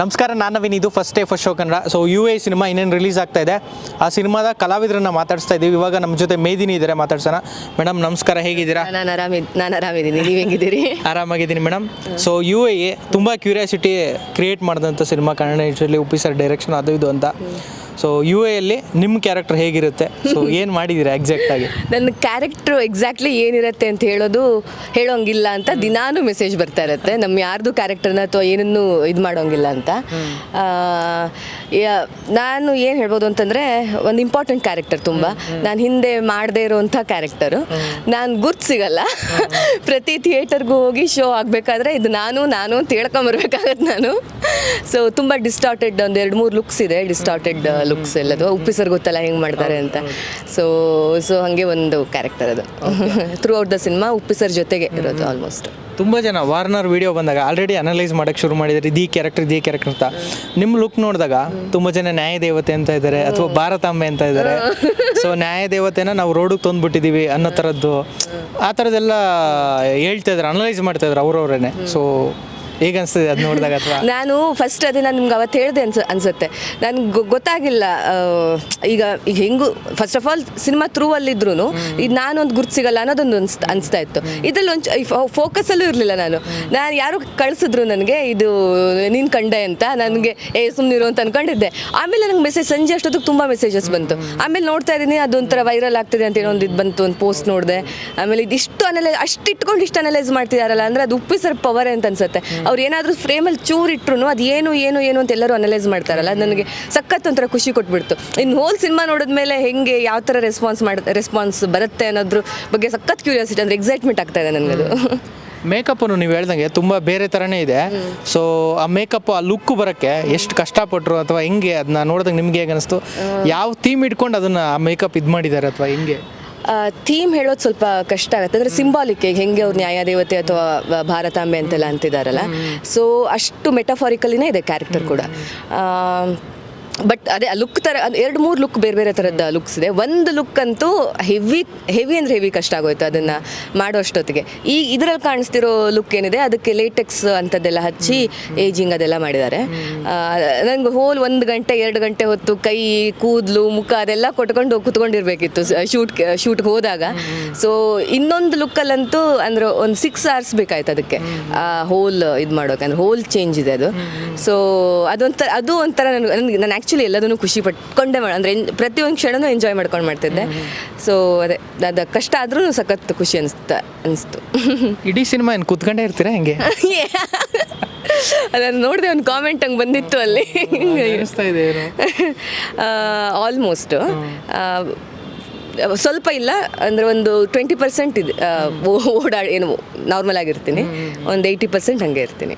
ನಮಸ್ಕಾರ ನಾನು ನವೀನ್. ಇದು first day first show Kannada. So U A cinema ಇನ್ನೇನು ರಿಲೀಸ್ ಆಗ್ತಾ ಇದೆ? ಆ ಸಿನಿಮಾದ ಕಲಾವಿದರನ್ನ ಮಾತಾಡಿಸ್ತಾ ಇದ್ದೀವಿ ಇವಾಗ ನಮ್ಮ ಜೊತೆ ಮೇದಿನಿ ಇದ್ದಾರೆ ಮಾತಾಡ್ಸೋಣ. ಮೇಡಮ್ ನಮಸ್ಕಾರ ಹೇಗಿದ್ದೀರಾ? ನಾನು ಆರಾಮಿದ್ ನಾನು ಆರಾಮಿದ್ದೀನಿ ನೀವು ಹೆಂಗಿದ್ದೀರಿ? ಆರಾಮಾಗಿದ್ದೀನಿ ಮೇಡಮ್ ಸೊ ಯು ಎ ತುಂಬ ಕ್ಯೂರಿಯಾಸಿಟಿ ಕ್ರಿಯೇಟ್ ಮಾಡಿದಂಥ ಸಿನಿಮಾ ಕನ್ನಡ ಇಂಡಸ್ಟ್ರಿಯಲ್ಲಿ ಉಪ್ಪಿಸರ್ ಡೈರೆಕ್ಷನ್ ಅದು ಇದು ಅಂತ. ಸೊ ಯು ಎಲ್ಲಿ ನಿಮ್ಮ ಕ್ಯಾರೆಕ್ಟರ್ ಹೇಗಿರುತ್ತೆ? ಸೊ ಏನು ಮಾಡಿದ್ದೀರಾ ಎಕ್ಸಾಕ್ಟಾಗಿ ನನ್ನ ಕ್ಯಾರೆಕ್ಟ್ರು ಎಕ್ಸಾಕ್ಟ್ಲಿ ಏನಿರುತ್ತೆ ಅಂತ ಹೇಳೋದು ಹೇಳೋಂಗಿಲ್ಲ ಅಂತ ದಿನಾನು ಮೆಸೇಜ್ ಬರ್ತಾ ಇರುತ್ತೆ. ನಮ್ಮ ಯಾರ್ದು ಕ್ಯಾರೆಕ್ಟರ್ನ ಅಥವಾ ಏನನ್ನು ಇದು ಮಾಡೋಂಗಿಲ್ಲ ಅಂತ. ಆ, ಯಾ- ನಾನು ಏನು ಹೇಳ್ಬೋದು ಅಂತಂದರೆ ಒಂದು ಇಂಪಾರ್ಟೆಂಟ್ ಕ್ಯಾರೆಕ್ಟರ್ ತುಂಬ. ನಾನು ಹಿಂದೆ ಮಾಡದೇ ಇರೋವಂಥ ಕ್ಯಾರೆಕ್ಟರು ನಾನು ಗುರ್ತು ಸಿಗಲ್ಲ. ಪ್ರತಿ ಥಿಯೇಟರ್ಗೂ ಹೋಗಿ ಶೋ ಆಗಬೇಕಾದ್ರೆ ಇದು ನಾನು ನಾನು ಅಂತ ಹೇಳ್ಕೊಂಬರ್ಬೇಕಾಗತ್ತೆ ನಾನು. ಸೊ ತುಂಬ ಡಿಸ್ಟಾರ್ಟೆಡ್ ಒಂದು ಎರಡು ಮೂರು ಲುಕ್ಸ್ ಇದೆ ಡಿಸ್ಟಾರ್ಟೆಡ್ ಲುಕ್ಸ್ ಎಲ್ಲದು ಉಪ್ಪಿಸರ್ ಗೊತ್ತಲ್ಲ ಹೆಂಗೆ ಮಾಡ್ತಾರೆ ಅಂತ. ಸೊ ಸೊ ಹಾಗೆ ಒಂದು ಕ್ಯಾರೆಕ್ಟರ್ ಅದು. Throughout the cinema Uppi sir ಜೊತೆಗೆ ಇರೋದು ಆಲ್ಮೋಸ್ಟ್ ತುಂಬ ಜನ ವಾರ್ನರ್ ವಿಡಿಯೋ ಬಂದಾಗ ಆಲ್ರೆಡಿ ಅನಲೈಸ್ ಮಾಡೋಕ್ಕೆ ಶುರು ಮಾಡಿದ್ದಾರೆ ಇದೀ ಕ್ಯಾರೆಕ್ಟರ್ ಇದೇ ಕ್ಯಾರೆಕ್ಟರ್ ಅಂತ. ನಿಮ್ಮ ಲುಕ್ ನೋಡಿದಾಗ ತುಂಬ ಜನ ನ್ಯಾಯ ದೇವತೆ ಅಂತ ಇದ್ದಾರೆ ಅಥವಾ ಭಾರತಾಂಬೆ ಅಂತ ಇದ್ದಾರೆ. ಸೊ ನ್ಯಾಯ ದೇವತೆನ ನಾವು ರೋಡಿಗೆ ತಂದುಬಿಟ್ಟಿದ್ದೀವಿ ಅನ್ನೋ ಥರದ್ದು ಆ ಥರದ್ದೆಲ್ಲ ಹೇಳ್ತಾ ಇದ್ದಾರೆ ಅನಲೈಸ್ ಮಾಡ್ತಾ ಇದ್ದಾರೆ ಅವ್ರವ್ರೇ ಸೊ ಹೇಗೆ ಅನಿಸ್ತದೆ ಅದು ನೋಡಿದಾಗ ಅಥವಾ? ನಾನು ಫಸ್ಟ್ ಅದೇ ನಾನು ನಿಮ್ಗೆ ಅವತ್ತು ಹೇಳಿದೆ ಅನ್ಸ ಅನ್ಸುತ್ತೆ. ನನಗೆ ಗೊತ್ತಾಗಿಲ್ಲ ಆ, ಈಗ ಈಗ ಹೆಂಗು first of all cinema through ಅಲ್ಲಿದ್ರು ಇದು ನಾನೊಂದು ಗುರ್ತು ಸಿಗಲ್ಲ ಅನ್ನೋದೊಂದು ಅನ್ಸ್ತಾ ಅನಿಸ್ತಾ ಇತ್ತು. ಇದ್ರಲ್ಲಿ ಒಂದು ಫೋಕಸಲ್ಲೂ ಇರಲಿಲ್ಲ ನಾನು. ನಾನು ಯಾರು ಕಳಿಸಿದ್ರು ನನಗೆ ಇದು ನೀನು ಕಂಡೆ ಅಂತ ನನಗೆ ಏ ಸುಮ್ಮನಿರು ಅಂತ ಅನ್ಕೊಂಡಿದ್ದೆ. ಆಮೇಲೆ ನನಗೆ ಮೆಸೇಜ್ ಸಂಜೆ ಅಷ್ಟೊತ್ತಿಗೆ ತುಂಬ ಮೆಸೇಜಸ್ ಬಂತು. ಆಮೇಲೆ ನೋಡ್ತಾ ಇದ್ದೀನಿ ಅದೊಂಥರ ವೈರಲ್ ಆಗ್ತಿದೆ ಅಂತ ಏನೋ ಒಂದು ಇದು ಬಂತು ಒಂದು ಪೋಸ್ಟ್ ನೋಡಿದೆ. ಆಮೇಲೆ ಇದಿಷ್ಟು ಅನಲೈಸ್ ಅಷ್ಟು ಇಟ್ಕೊಂಡು ಇಷ್ಟು ಅನಲೈಸ್ ಮಾಡ್ತಿದಾರಲ್ಲ ಅಂದರೆ ಅದು ಉಪ್ಪಿಸರ್ ಪವರ್ ಅಂತ ಅನ್ಸುತ್ತೆ. ಅವ್ರು ಏನಾದರೂ ಫ್ರೇಮಲ್ಲಿ ಚೂರು ಇಟ್ರು ಅದು ಏನು ಏನು ಏನು ಅಂತ ಎಲ್ಲರೂ ಅನಲೈಸ್ ಮಾಡ್ತಾರಲ್ಲ ನನಗೆ ಸಖತ್ ಒಂಥರ ಖುಷಿ ಕೊಟ್ಬಿಡ್ತು. ಇನ್ನು ಹೋಲ್ ಸಿನಿಮಾ ನೋಡಿದ್ಮೇಲೆ ಹೆಂಗೆ ಯಾವ ಥರ ರೆಸ್ಪಾನ್ಸ್ ಮಾಡ ರೆಸ್ಪಾನ್ಸ್ ಬರುತ್ತೆ ಅನ್ನೋದ್ರ ಬಗ್ಗೆ ಸಖತ್ ಕ್ಯೂರಿಯಾಸಿಟಿ ಅಂದರೆ ಎಕ್ಸೈಟ್ಮೆಂಟ್ ಆಗ್ತಾ ಇದೆ ನನಗದು ಮೇಕಪ್ಪನ್ನು ನೀವು ಹೇಳ್ದಂಗೆ ತುಂಬ ಬೇರೆ ಥರನೇ ಇದೆ. ಸೊ ಆ ಮೇಕಪ್ ಆ ಲುಕ್ ಬರೋಕ್ಕೆ ಎಷ್ಟು ಕಷ್ಟಪಟ್ಟರು ಅಥವಾ ಹೆಂಗೆ ಅದನ್ನ ನೋಡಿದಾಗ ನಿಮ್ಗೆ ಹೇಗೆ ಅನಿಸ್ತು? ಯಾವ ಥೀಮ್ ಇಟ್ಕೊಂಡು ಅದನ್ನು ಆ ಮೇಕಪ್ ಇದು ಮಾಡಿದ್ದಾರೆ ಅಥವಾ ಹೆಂಗೆ? ಥೀಮ್ ಹೇಳೋದು ಸ್ವಲ್ಪ ಕಷ್ಟ ಆಗುತ್ತೆ. ಅಂದರೆ ಸಿಂಬಾಲಿಕ್ ಹೆಂಗೆ ಅವ್ರು ನ್ಯಾಯದೇವತೆ ಅಥವಾ ಭಾರತಾಂಬೆ ಅಂತೆಲ್ಲ ಅಂತಿದ್ದಾರಲ್ಲ ಸೊ ಅಷ್ಟು ಮೆಟಫಾರಿಕಲಿನೇ ಇದೆ ಕ್ಯಾರೆಕ್ಟರ್ ಕೂಡ. ಬಟ್ ಅದೇ ಲುಕ್ ಥರ ಎರಡು, ಮೂರು ಲುಕ್ ಬೇರೆ ಬೇರೆ ಥರದ ಲುಕ್ಸ್ ಇದೆ. ಒಂದು ಲುಕ್ ಅಂತೂ ಹೆವಿ ಹೆವಿ ಅಂದರೆ ಹೆವಿ ಕಷ್ಟ ಆಗೋಯ್ತು ಅದನ್ನು ಮಾಡೋ ಅಷ್ಟೊತ್ತಿಗೆ. ಈ ಇದರಲ್ಲಿ ಕಾಣಿಸ್ತಿರೋ ಲುಕ್ ಏನಿದೆ, ಅದಕ್ಕೆ ಲೇಟೆಕ್ಸ್ ಅಂಥದ್ದೆಲ್ಲ ಹಚ್ಚಿ ಏಜಿಂಗ್ ಅದೆಲ್ಲ ಮಾಡಿದ್ದಾರೆ. ನಂಗೆ ಹೋಲ್ ಒಂದು ಗಂಟೆ, ಎರಡು ಗಂಟೆ ಹೊತ್ತು ಕೈ, ಕೂದಲು, ಮುಖ ಅದೆಲ್ಲ ಕೊಟ್ಕೊಂಡು ಕುತ್ಕೊಂಡಿರ್ಬೇಕಿತ್ತು ಶೂಟ್ ಶೂಟ್ಗೆ ಹೋದಾಗ. ಸೊ ಇನ್ನೊಂದು ಲುಕ್ಕಲ್ಲಂತೂ ಅಂದ್ರೆ ಒಂದು ಸಿಕ್ಸ್ ಅವರ್ಸ್ ಬೇಕಾಯ್ತು ಅದಕ್ಕೆ. ಹೋಲ್ ಇದು ಮಾಡೋಕೆ, ಅಂದ್ರೆ ಹೋಲ್ ಚೇಂಜ್ ಇದೆ ಅದು. ಸೊ ಅದೊಂಥರ, ಅದು ಒಂಥರ ನನಗೆ ನನಗೆ, ನಾನು ಆ್ಯಕ್ಚುಲಿ ಎಲ್ಲದನ್ನು ಖುಷಿ ಪಟ್ಕೊಂಡೆ ಮಾಡಿ ಅಂದರೆ ಪ್ರತಿಯೊಂದು ಕ್ಷಣನೂ ಎಂಜಾಯ್ ಮಾಡ್ಕೊಂಡು ಮಾಡ್ತಿದ್ದೆ. ಸೊ ಅದೇ ಅದು ಕಷ್ಟ ಆದರೂ ಸಖತ್ ಖುಷಿ ಅನಿಸ್ತ ಅನಿಸ್ತು. ಇಡೀ ಸಿನಿಮಾ ಏನು ಕೂತ್ಕೊಂಡೇ ಇರ್ತೀರಾ ಹೆಂಗೆ? ಅದನ್ನು ನೋಡಿದೆ ಒಂದು ಕಾಮೆಂಟ್ ಹಂಗೆ ಬಂದಿತ್ತು ಅಲ್ಲಿ. ಆಲ್ಮೋಸ್ಟ್ ಸ್ವಲ್ಪ ಇಲ್ಲ ಅಂದರೆ ಒಂದು ಟ್ವೆಂಟಿ ಪರ್ಸೆಂಟ್ ಇದೆ ಓಡಾಡಿ ಏನು ನಾರ್ಮಲ್ ಆಗಿರ್ತೀನಿ. ಒಂದು ಏಯ್ಟಿ ಪರ್ಸೆಂಟ್ ಹಂಗೆ ಇರ್ತೀನಿ.